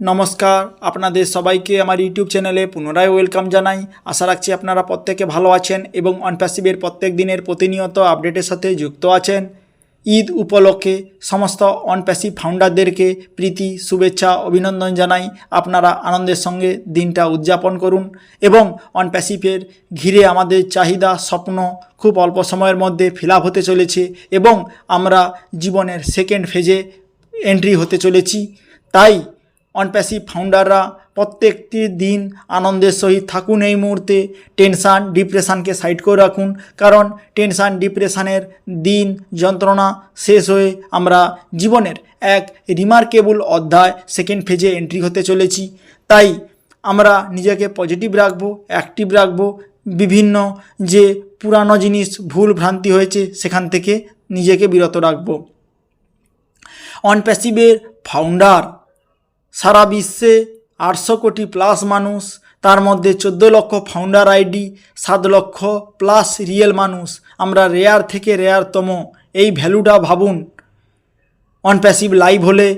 নমস্কার, আপনাদের সবাইকে আমার ইউটিউব চ্যানেলে পুনরায় ওয়েলকাম জানাই। আশা রাখছি আপনারা প্রত্যেকে ভালো আছেন এবং অনপ্যাসিভের প্রত্যেক দিনের প্রতিনিয়ত আপডেটের সাথে যুক্ত আছেন। ঈদ উপলক্ষে সমস্ত অনপ্যাসিভ ফাউন্ডারদেরকে প্রীতি, শুভেচ্ছা, অভিনন্দন জানাই। আপনারা আনন্দের সঙ্গে দিনটা উদযাপন করুন এবং অনপ্যাসিভের ঘিরে আমাদের চাহিদা, স্বপ্ন খুব অল্প সময়ের মধ্যে ফিল হতে চলেছে এবং আমরা জীবনের সেকেন্ড ফেজে এন্ট্রি হতে চলেছি। তাই অনপ্যাসিভ ফাউন্ডাররা প্রত্যেকটি দিন আনন্দের সহিত থাকুন এই মুহূর্তে। টেনশান, ডিপ্রেশানকে সাইড করে রাখুন। কারণ টেনশান, ডিপ্রেশানের দিন, যন্ত্রণা শেষ হয়ে আমরা জীবনের এক রিমার্কেবল অধ্যায় সেকেন্ড ফেজে এন্ট্রি হতে চলেছি। তাই আমরা নিজেকে পজিটিভ রাখব, অ্যাক্টিভ রাখব। বিভিন্ন যে পুরানো জিনিস, ভুল ভ্রান্তি হয়েছে, সেখান থেকে নিজেকে বিরত রাখব। অনপ্যাসিভের ফাউন্ডার সারা বিশ্বে আটশো কোটি প্লাস মানুষ, তার মধ্যে চোদ্দ লক্ষ ফাউন্ডার আইডি সাত লক্ষ প্লাস রিয়েল মানুষ। আমরা রেয়ার থেকে রেয়ারতম এই ভ্যালুটা ভাবুন। অনপ্যাসিভ লাইভ হলে,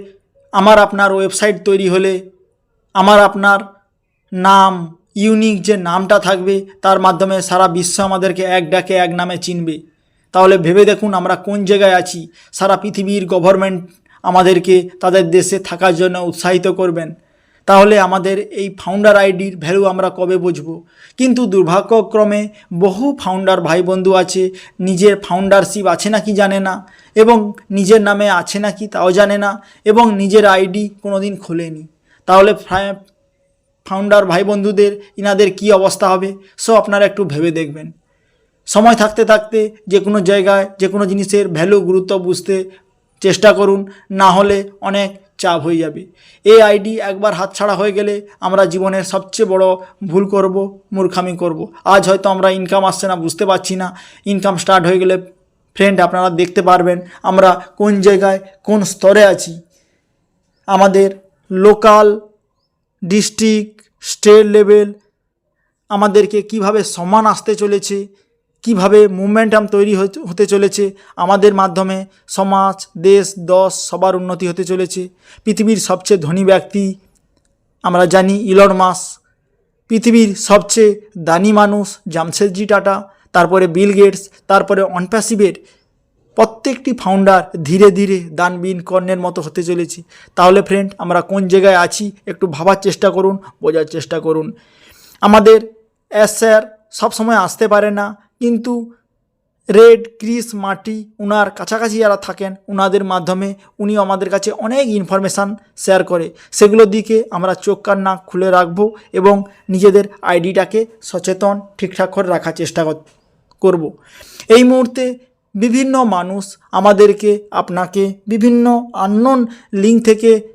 আমার আপনার ওয়েবসাইট তৈরি হলে, আমার আপনার নাম ইউনিক যে নামটা থাকবে, তার মাধ্যমে সারা বিশ্ব আমাদেরকে এক ডাকে এক নামে চিনবে। তাহলে ভেবে দেখুন আমরা কোন জায়গায় আছি। সারা পৃথিবীর গভর্নমেন্ট আমাদেরকে তাদের দেশে থাকার জন্য উৎসাহিত করবেন। তাহলে আমাদের এই ফাউন্ডার আইডির ভ্যালু আমরা কবে বুঝব? কিন্তু দুর্ভাগ্যক্রমে বহু ফাউন্ডার ভাই বন্ধু আছে, নিজের ফাউন্ডারশিপ আছে নাকি জানে না, এবং নিজের নামে আছে নাকি তাও জানে না, এবং নিজের আইডি কোনোদিন খোলেনি। তাহলে ফাউন্ডার ভাই বন্ধুদের ইনাদের কি অবস্থা হবে? সো আপনারা একটু ভেবে দেখবেন। সময় থাকতে থাকতে যে কোনো জায়গায়, যে কোনো জিনিসের ভ্যালু গুরুত্ব বুঝতে চেষ্টা করুন, না হলে অনেক চাপ হয়ে যাবে। এই আইডি একবার হাতছাড়া হয়ে গেলে আমরা জীবনের সবচেয়ে বড় ভুল করব, মূর্খামি করব। আজ হয়তো আমরা ইনকাম আসছে না, বুঝতে পারছি না। ইনকাম স্টার্ট হয়ে গেলে ফ্রেন্ড আপনারা দেখতে পারবেন আমরা কোন জায়গায়, কোন স্তরে আছি। আমাদের লোকাল ডিস্ট্রিক্ট স্টেট লেভেল আমাদেরকে কীভাবে সম্মান আসতে চলেছে কীভাবে মুভমেন্টাম তৈরি হতে- চলেছে, আমাদের মাধ্যমে সমাজ, দেশ, দশ, সবার উন্নতি হতে চলেছে। পৃথিবীর সবচেয়ে ধনী ব্যক্তি আমরা জানি ইলন মাস পৃথিবীর সবচেয়ে দানি মানুষ জামশেদজি টাটা, তারপরে বিল গেটস, তারপরে অনপ্যাসিভের প্রত্যেকটি ফাউন্ডার ধীরে ধীরে দানবিন কর্ণের মতো হতে চলেছি। তাহলে ফ্রেন্ড আমরা কোন জায়গায় আছি একটু ভাবার চেষ্টা করুন, বোঝার চেষ্টা করুন। আমাদের এস স্যার সবসময় আসতে পারে না কিন্তু রেড ক্রিস মাটি উনার কাছাকাছি যারা থাকেন, উনাদের মাধ্যমে উনি আমাদের কাছে অনেক ইনফরমেশান শেয়ার করে। সেগুলোর দিকে আমরা চোখ কান নাক খুলে রাখব এবং নিজেদের আইডিটাকে সচেতন, ঠিকঠাক করে রাখার চেষ্টা কর- করব। এই মুহূর্তে বিভিন্ন মানুষ আমাদেরকে, আপনাকে বিভিন্ন আননোন লিঙ্ক থেকে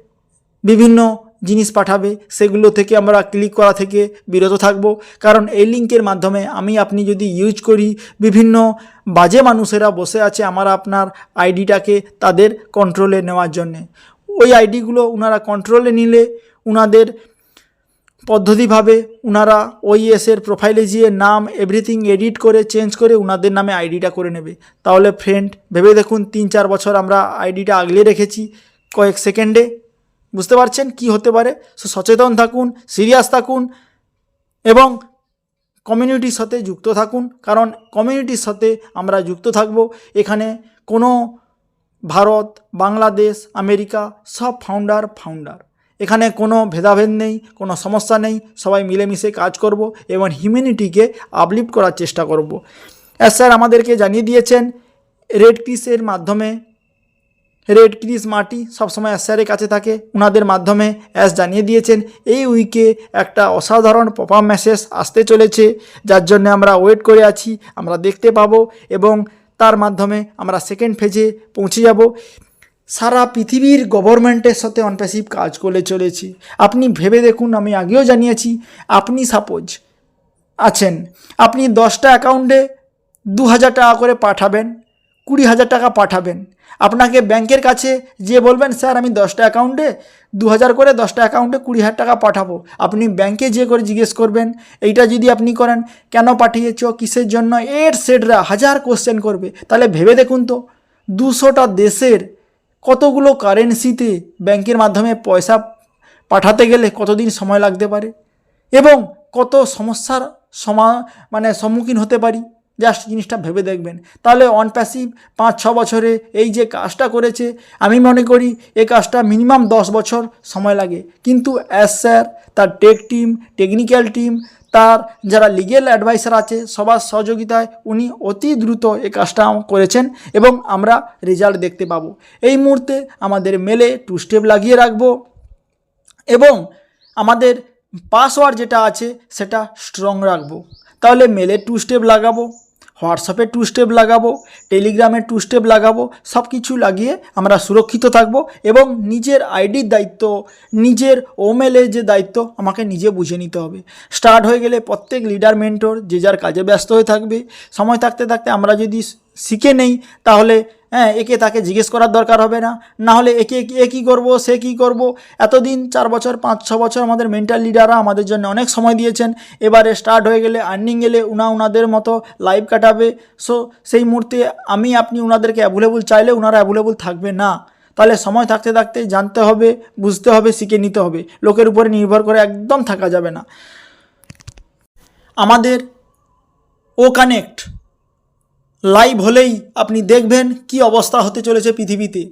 বিভিন্ন জিনিস পাঠাবে, সেগুলো থেকে আমরা ক্লিক করা থেকে বিরত থাকব। কারণ এই লিঙ্কের মাধ্যমে আমি আপনি যদি ইউজ করি, বিভিন্ন বাজে মানুষেরা বসে আছে আমার আপনার আইডিটাকে তাদের কন্ট্রোলে নেওয়ার জন্যে। ওই আইডিগুলো ওনারা কন্ট্রোলে নিলে ওনাদের পদ্ধতিভাবে ওনারা ওইএসের প্রোফাইলে গিয়ে নাম এভরিথিং এডিট করে চেঞ্জ করে ওনাদের নামে আইডিটা করে নেবে। তাহলে ফ্রেন্ড ভেবে দেখুন তিন চার বছর আমরা আইডিটা আগলে রেখেছি, কয়েক সেকেন্ডে বুঝতে পারছেন কি হতে পারে? সো সচেতন থাকুন সিরিয়াস থাকুন এবং কমিউনিটির সাথে যুক্ত থাকুন। কারণ কমিউনিটির সাথে আমরা যুক্ত থাকব। এখানে কোনো ভারত, বাংলাদেশ, আমেরিকা সব ফাউন্ডার ফাউন্ডার এখানে কোনো ভেদাভেদ নেই, কোনো সমস্যা নেই। সবাই মিলেমিশে কাজ করব এবং হিউম্যানিটিকে আপলিফ্ট করার চেষ্টা করব। এস স্যার আমাদেরকে জানিয়ে দিয়েছেন রেড ক্রিসের মাধ্যমে রেড ক্রিস মাটি সবসময় স্যারের কাছে থাকে। ওনাদের মাধ্যমে অ্যাস জানিয়ে দিয়েছেন, এই উইকে একটা অসাধারণ পপা মেসেজ আসতে চলেছে, যার জন্য আমরা ওয়েট করে আছি, আমরা দেখতে পাবো এবং তার মাধ্যমে আমরা সেকেন্ড ফেজে পৌঁছে যাব। সারা পৃথিবীর গভর্নমেন্টের সাথে অনপ্যাসিভ কাজ করে চলেছি। আপনি ভেবে দেখুন, আমি আগেও জানিয়েছি, আপনি সাপোজ আছেন, আপনি দশটা অ্যাকাউন্টে দু হাজার টাকা করে পাঠাবেন কুড়ি হাজার টাকা পাঠাবেন। আপনাকে ব্যাংকের কাছে যে বলবেন, স্যার, আমি দশটা অ্যাকাউন্টে দু হাজার করে দশটা অ্যাকাউন্টে কুড়ি হাজার টাকা পাঠাবো। আপনি ব্যাংকে যে করে জিজ্ঞেস করবেন, এইটা যদি আপনি করেন, কেন পাঠিয়েছ, কিসের জন্য? এর সেটরা হাজার কোশ্চেন করবে। তাহলে ভেবে দেখুন তো, দুশোটা দেশের কতগুলো কারেন্সিতে ব্যাংকের মাধ্যমে পয়সা পাঠাতে গেলে কতদিন সময় লাগতে পারে? এবং কত সমস্যার সমা মানে সম্মুখীন হতে পারি? জাস্ট জিনিসটা ভেবে দেখবেন। তাহলে অন প্যাসিভ পাঁচ, ছ বছরে এই যে কাজটা করেছে, আমি মনে করি এ কাজটা মিনিমাম দশ বছর সময় লাগে। কিন্তু অ্যাজ স্যার তার টেক টিম টেকনিক্যাল টিম তার যারা লিগেল অ্যাডভাইসার আছে, সবার সহযোগিতায় উনি অতি দ্রুত এই কাজটা করেছেন এবং আমরা রেজাল্ট দেখতে পাবো। এই মুহূর্তে আমাদের মেলে টু স্টেপ লাগিয়ে রাখব এবং আমাদের পাসওয়ার্ড যেটা আছে, সেটা স্ট্রং রাখব। তাহলে মেলে টু স্টেপ লাগাবো হোয়াটসঅ্যাপে টু স্টেপ লাগাবো টেলিগ্রামে টু স্টেপ লাগাবো সব কিছু লাগিয়ে আমরা সুরক্ষিত থাকব এবং নিজের আইডির দায়িত্ব, নিজের ওমেলের যে দায়িত্ব আমাকে নিজে বুঝে নিতে হবে। স্টার্ট হয়ে গেলে প্রত্যেক লিডার মেন্টর যে যার কাজে ব্যস্ত হয়ে থাকবে, সময় থাকতে থাকতে আমরা যদি শিখে নেই, তাহলে হ্যাঁ একে তাকে জিজ্ঞেস করার দরকার হবে না। না হলে একে, এ কী করব, সে কী করব? এতদিন, চার বছর, পাঁচ, ছ বছর আমাদের মেন্টাল লিডাররা আমাদের জন্য অনেক সময় দিয়েছেন। এবারে স্টার্ট হয়ে গেলে আর্নিং গেলে উনা উনাদের মতো লাইভ কাটাবে। সো সেই মুহূর্তে আমি, আপনি উনাদেরকে অ্যাভেলেবল চাইলে উনারা অ্যাভেলেবল থাকবে না। তাহলে সময় থাকতে থাকতে জানতে হবে, বুঝতে হবে, শিখে নিতে হবে। লোকের উপরে নির্ভর করে একদম থাকা যাবে না। আমাদের ও কানেক্ট লাইভ হলেই আপনি দেখবেন কি অবস্থা হতে চলেছে পৃথিবীতে।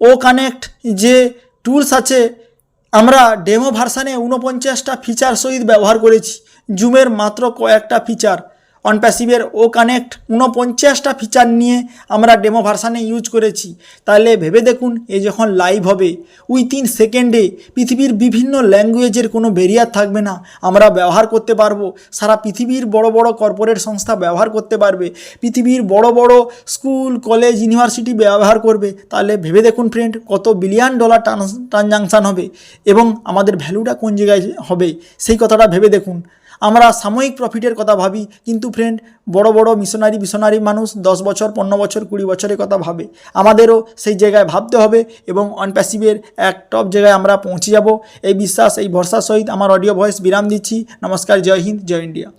ও কানেক্ট যে টুলস আছে, আমরা ডেমো ভার্সানে ঊনপঞ্চাশটা ফিচার সহিত ব্যবহার করেছি। জুমের মাত্র কয়েকটা ফিচার অনপ্যাসিভের ও কানেক্ট ঊনপঞ্চাশটা ফিচার নিয়ে আমরা ডেমো ভার্সানে ইউজ করেছি। তাহলে ভেবে দেখুন, এ যখন লাইভ হবে উইথিন সেকেন্ডে পৃথিবীর বিভিন্ন ল্যাঙ্গুয়েজের কোনো ব্যারিয়ার থাকবে না। আমরা ব্যবহার করতে পারব। সারা পৃথিবীর বড় বড় কর্পোরেট সংস্থা ব্যবহার করতে পারবে। পৃথিবীর বড় বড় স্কুল কলেজ ইউনিভার্সিটি ব্যবহার করবে। তাহলে ভেবে দেখুন ফ্রেন্ড কত বিলিয়ন ডলার ট্রানজাকশান হবে। এবং আমাদের ভ্যালুটা কোন জায়গায় হবে? সেই কথাটা ভেবে দেখুন। আমরা সাময়িক প্রফিটের কথা ভাবি, কিন্তু ফ্রেন্ড বড় বড় মিশনারি মিশনারি মানুষ দশ বছর, পনেরো বছর, কুড়ি বছরের কথা ভাবে। আমাদেরও সেই জায়গায় ভাবতে হবে এবং অনপ্যাসিভের এক টপ জায়গায় আমরা পৌঁছে যাব। এই বিশ্বাস, এই ভরসা সহিত আমার অডিও ভয়েস বিরাম দিচ্ছি। নমস্কার, জয় হিন্দ, জয় ইন্ডিয়া।